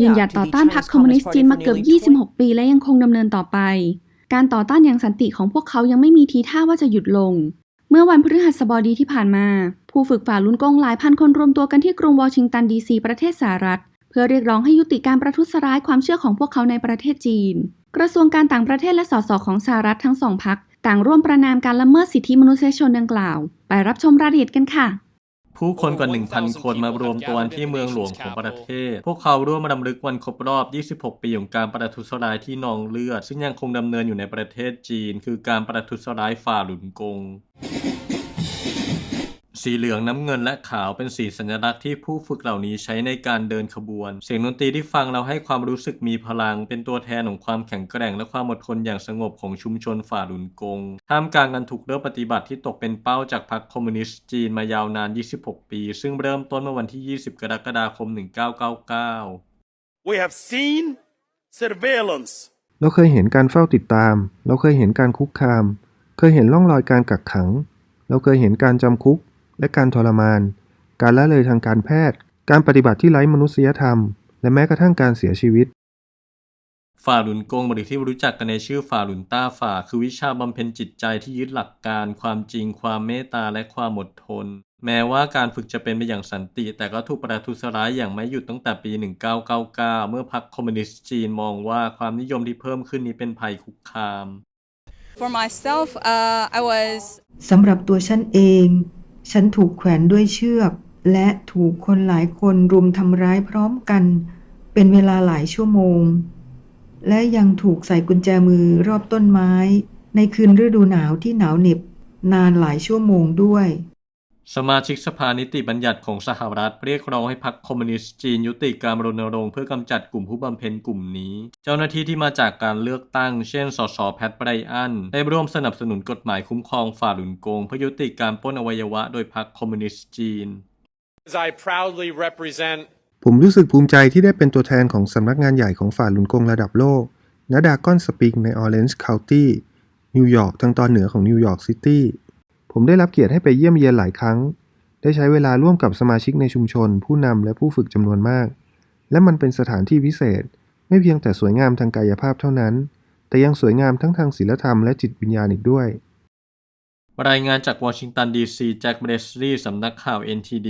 ยืนหยัดต่อต้านพรรคคอมมิวนิสต์จีนมาเกือบ 26 ปีและยังคงดำเนินต่อไป การต่อต้านอย่างสันติของพวกเขายังไม่มีทีท่าว่าจะหยุดลง เมื่อวันพฤหัสบดีที่ผ่านมา ผู้ฝึกฝ่าลุนกงหลายพันคนรวมตัวกันที่กรุงวอชิงตันดีซีประเทศสหรัฐ เพื่อเรียกร้องให้ยุติการประทุษร้ายความเชื่อของพวกเขาในประเทศจีน กระทรวงการต่างประเทศและสสของสหรัฐทั้งสองพักต่างร่วมประนามการละเมิดสิทธิมนุษยชนดังกล่าว ไปรับชมรายละเอียดกันค่ะ ผู้คนกว่า 1,000 คนมารวมตัวที่เมืองหลวงของประเทศ พวกเขาร่วมรำลึกวันครบรอบ 26 ปีของการประทุษร้ายที่นองเลือด ซึ่งยังคงดำเนินอยู่ในประเทศจีน คือการประทุษร้ายฝ่าหลุนกง สีเหลืองน้ำเงินและขาวเป็นสีสัญลักษณ์ที่ผู้ฝึกเหล่านี้ใช้ในการเดินขบวน เสียงดนตรีที่ฟังเราให้ความรู้สึกมีพลัง เป็นตัวแทนของความแข็งแกร่งและความอดทนอย่างสงบของชุมชนฝ่าหลุนกง ท่ามกลางการถูกเลือกปฏิบัติที่ตกเป็นเป้าจากพรรคคอมมิวนิสต์จีนมายาวนาน 26 ปี ซึ่งเริ่มต้นเมื่อวันที่ 20 กรกฎาคม 1999 We have seen surveillance เราเคยเห็นการเฝ้าติดตาม เราเคยเห็นการคุกคาม เคยเห็นร่องรอยการกักขัง เราเคยเห็นการจำคุก และการทรมาน การละเลยทางการแพทย์ การปฏิบัติที่ไร้มนุษยธรรม และแม้กระทั่งการเสียชีวิตฝ่าหลุนกงหรือที่รู้จักกันในชื่อฝ่าหลุนต้าฝ่า คือวิชาบำเพ็ญจิตใจที่ยึดหลักการ ความจริง ความเมตตาและความอดทน แม้ว่าการฝึกจะเป็นไปอย่างสันติ แต่ก็ถูกประทุษร้ายอย่างไม่หยุดตั้งแต่ปี 1999 เมื่อพรรคคอมมิวนิสต์จีนมองว่าความนิยมที่เพิ่มขึ้นนี้เป็นภัยคุกคาม For myself, uh, I was สำหรับตัวฉันเอง ฉันถูกแขวนด้วยเชือก และถูกคนหลายคนรุมทำร้ายพร้อมกัน เป็นเวลาหลายชั่วโมง และยังถูกใส่กุญแจมือรอบต้นไม้ ในคืนฤดูหนาวที่หนาวเหน็บนานหลายชั่วโมงด้วย สมาชิกสภานิติบัญญัติของสหรัฐเรียกร้องให้พรรคคอมมิวนิสต์จีนยุติการรณรงค์เพื่อกำจัดกลุ่มผู้บำเพ็ญกลุ่มนี้ เจ้าหน้าที่ที่มาจากการเลือกตั้ง เช่น สสแพทไบรอัน ได้ร่วมสนับสนุนกฎหมายคุ้มครองฝ่าหลุนกงเพื่อยุติการปล้นอวัยวะโดยพรรคคอมมิวนิสต์จีน I proudly represent ผมรู้สึกภูมิใจที่ได้เป็นตัวแทนของสำนักงานใหญ่ของฝ่าหลุนกงระดับโลกณดากอนสปริงในออเรนจ์คาวตี้นิวยอร์กทางตอนเหนือของนิวยอร์กซิตี้ ผมได้รับเกียรติให้ไปเยี่ยมเยียนหลายครั้ง ได้ใช้เวลาร่วมกับสมาชิกในชุมชน ผู้นำและผู้ฝึกจำนวนมาก และมันเป็นสถานที่พิเศษ ไม่เพียงแต่สวยงามทางกายภาพเท่านั้น แต่ยังสวยงามทั้งทางศิลธรรมและจิตวิญญาณอีกด้วย รายงานจากวอชิงตันดีซีแจ็คเบรสลีย์สำนักข่าว NTD